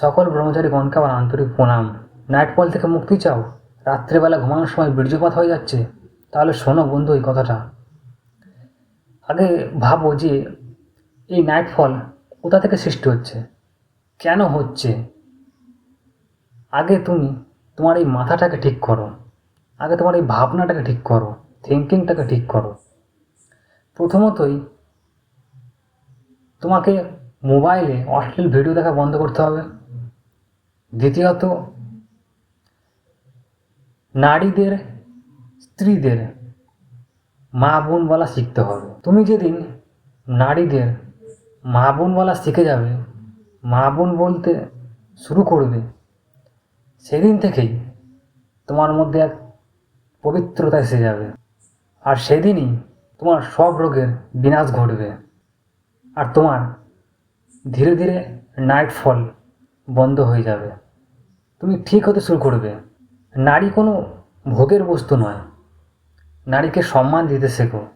সকল ব্রহ্মচারীগণকে আমার আন্তরিক প্রণাম। নাইট পল থেকে মুক্তি চাও। রাত্রেবেলা ঘুমানোর সময় বীর্যপাত হয়ে যাচ্ছে। তাহলে শোনো বন্ধু এই কথাটা। আগে ভাবো যে এই নাইটফল কোথা থেকে সৃষ্টি হচ্ছে? কেন হচ্ছে? আগে তুমি তোমার এই মাথাটাকে ঠিক করো। আগে তোমার এই ভাবনাটাকে ঠিক করো। থিঙ্কিংটাকে ঠিক করো। প্রথমতই তোমাকে মোবাইলে অশ্লীল ভিডিও দেখা বন্ধ করতে হবে। দ্বিতীয়ত, নারীদের স্ত্রীদের মা বোন বলা শিখতে হবে। তুমি যেদিন নারীদের মা বোন বলা শিখে যাবে, মা বোন বলতে শুরু করবে, সেদিন থেকেই তোমার মধ্যে এক পবিত্রতা এসে যাবে। আর সেদিনই তোমার সব রোগের বিনাশ ঘটবে। আর তোমার ধীরে ধীরে নাইট ফল বন্ধ হয়ে যাবে। তুমি ঠিক হতে শুরু করবে। নারী কোনো ভোগের বস্তু নয়। নারীকে সম্মান দিতে শেখো।